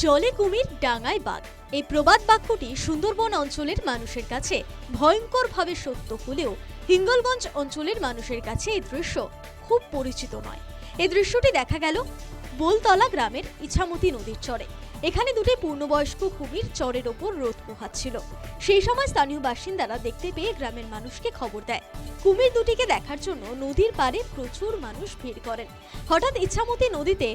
জলে কুমির, ডাঙায় বাঘ। এই প্রবাদ বাক্যটি সুন্দরবন অঞ্চলের মানুষের কাছে ভয়ঙ্করভাবে সত্য হলেও হিঙ্গলগঞ্জ অঞ্চলের মানুষের কাছে এই দৃশ্য খুব পরিচিত নয়। এই দৃশ্যটি দেখা গেল বোলতলা গ্রামের ইছামতি নদীর চরে। এখানে দুটি পূর্ণবয়স্ক কুমির চরের ওপর রোদ পোহাচ্ছিল। সেই সময় স্থানীয় বাসিন্দারা দেখতে পেয়ে গ্রামের মানুষকে খবর দেয়। কুমির দুটিকে দেখার জন্য নদীর পাড়ে প্রচুর মানুষ ভিড় করেন। হঠাৎ ইচ্ছামতি নদীতে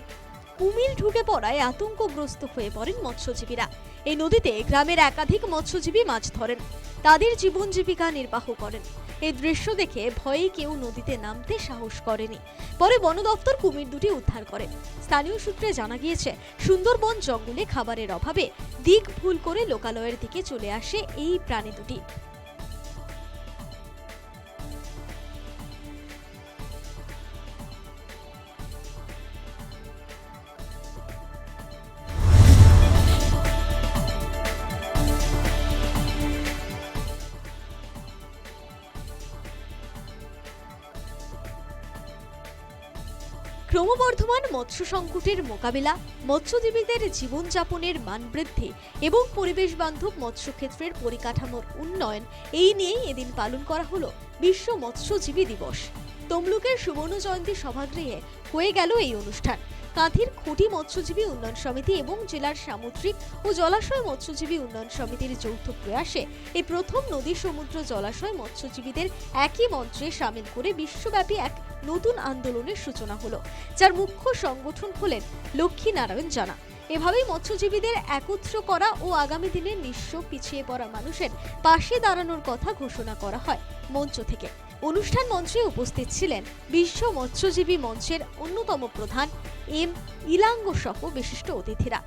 কুমির ঢুকে পড়ায় আতঙ্কগ্রস্ত হয়ে পড়েন মৎস্যজীবীরা। এই নদীতে গ্রামের একাধিক মৎস্যজীবী মাছ ধরেন। তাদের জীবন জীবিকা নির্বাহ করেন। এই দৃশ্য দেখে ভয়ে কেউ নদীতে নামতে সাহস করেনি। পরে বন দপ্তর কুমির দুটি উদ্ধার করে। স্থানীয় সূত্রে জানা গিয়েছে, সুন্দরবন জঙ্গলে খাবারের অভাবে দিক ভুল করে লোকালয়ের দিকে চলে আসে এই প্রাণী দুটি। ক্রমবর্ধমান মৎস্য সংকটের মোকাবেলা, মৎস্যজীবীদের জীবনযাপনের মান বৃদ্ধি এবং পরিবেশ বান্ধব মৎস্যক্ষেত্রের পরিকাঠামোর উন্নয়ন, এই নিয়েই এদিন পালন করা হল বিশ্ব মৎস্যজীবী দিবস। তমলুকের সুবর্ণ জয়ন্তী সভাগৃহে হয়ে গেল এই অনুষ্ঠান। কাঁথির খুঁটি মৎস্যজীবী উন্নয়ন সমিতি এবং জেলার সামুদ্রিক ও জলাশয় মৎস্যজীবী উন্নয়ন সমিতির যৌথ প্রয়াসে এই প্রথম নদী সমুদ্র জলাশয় মৎস্যজীবীদের একই মঞ্চে সামিল করে বিশ্বব্যাপী এক নতুন আন্দোলনের সূচনা হলো, যার মুখ্য সংগঠন হলেন লক্ষ্মী নারায়ণ জানা। এভাবেই মৎস্যজীবীদের একত্র করা ও আগামী দিনে নিঃস্ব পিছিয়ে পড়া মানুষের পাশে দাঁড়ানোর কথা ঘোষণা করা হয় মঞ্চ থেকে। অনুষ্ঠান মঞ্চে উপস্থিত ছিলেন বিশ্ব মৎস্যজীবী মঞ্চের অন্যতম প্রধান এম ইলাঙ্গ সহ বিশিষ্ট অতিথিরা।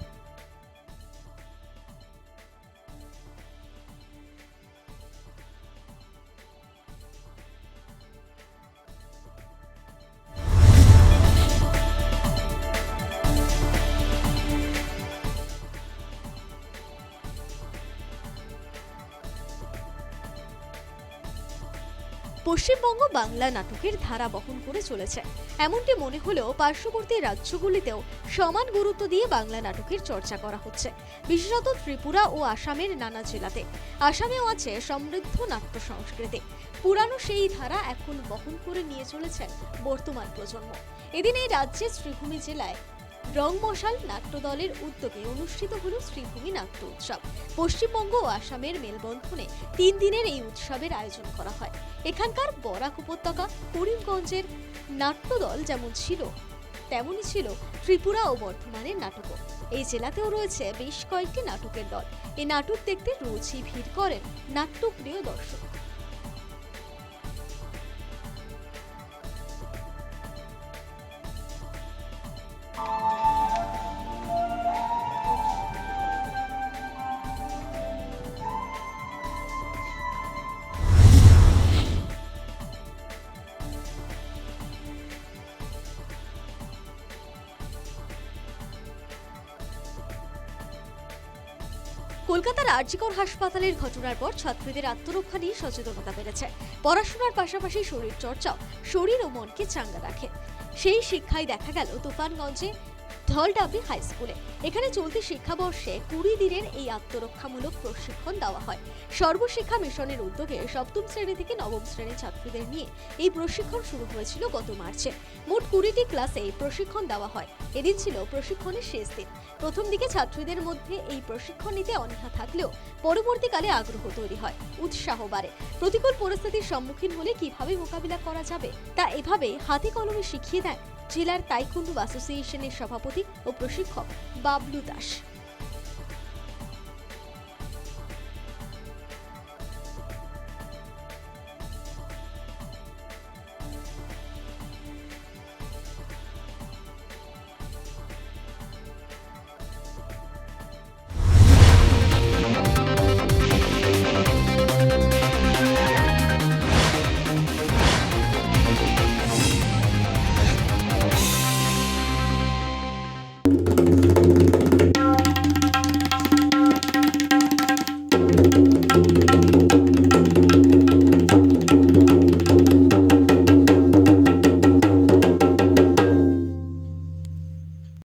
পশ্চিমবঙ্গ বাংলা নাটকের ধারা বহন করে চলেছে। এমনটি মনে হলেও পার্শ্ববর্তী রাজ্যগুলিতেও সমান গুরুত্ব দিয়ে বাংলা নাটকের চর্চা করা হচ্ছে। বিশেষত ত্রিপুরা ও আসামের নানা জেলাতে। আসামেও আছে সমৃদ্ধ নাট্য সংস্কৃতি। পুরানো সেই ধারা এখন বহন করে নিয়ে চলেছেন বর্তমান প্রজন্ম। এদিন এই রাজ্যের শ্রীভূমি জেলায় রংমশাল নাট্যদলের উদ্যোগে অনুষ্ঠিত হল শ্রীভূমি নাট্য উৎসব। পশ্চিমবঙ্গ ও আসামের মেলবন্ধনে তিন দিনের এই উৎসবের আয়োজন করা হয়। এখানকার বরাক উপত্যকা, করিমগঞ্জের নাট্যদল যেমন ছিল, তেমনই ছিল ত্রিপুরা ও বর্ধমানের নাটকও। এই জেলাতেও রয়েছে বেশ কয়েকটি নাটকের দল। এই নাটক দেখতে রোজই ভিড় করেন নাট্যপ্রিয় দর্শক। কলকাতার আর্জিকর হাসপাতালের ঘটনার পর ছাত্রীদের আত্মরক্ষা নিয়ে সচেতনতা বেড়েছে। পড়াশোনার পাশাপাশি শরীর চর্চাও শরীর ও মনকে চাঙ্গা রাখে। সেই শিক্ষায় দেখা গেল, তুফানগঞ্জে ঢলডাবি হাই স্কুলে। এখানে চলতি শিক্ষাবর্ষে কুড়ি দিনের এই আত্মরক্ষামূলক প্রশিক্ষণ দেওয়া হয়। সর্বশিক্ষা মিশনের উদ্যোগে সপ্তম শ্রেণি থেকে নবম শ্রেণির ছাত্রীদের নিয়ে এই প্রশিক্ষণ শুরু হয়েছিল গত মার্চে। মোট কুড়িটি ক্লাসে এই প্রশিক্ষণ দেওয়া হয়। এদিন ছিল প্রশিক্ষণের শেষ দিন। প্রথম দিকে ছাত্রীদের মধ্যে এই প্রশিক্ষণ নিতে অনীহা থাকলেও পরবর্তীকালে আগ্রহ তৈরি হয়, উৎসাহ বাড়ে। প্রতিকূল পরিস্থিতির সম্মুখীন হলে কীভাবে মোকাবিলা করা যাবে, তা এভাবেই হাতে কলমে শিখিয়ে দেন জেলার তাইকুন্ডু অ্যাসোসিয়েশনের সভাপতি ও প্রশিক্ষক বাবলু দাস।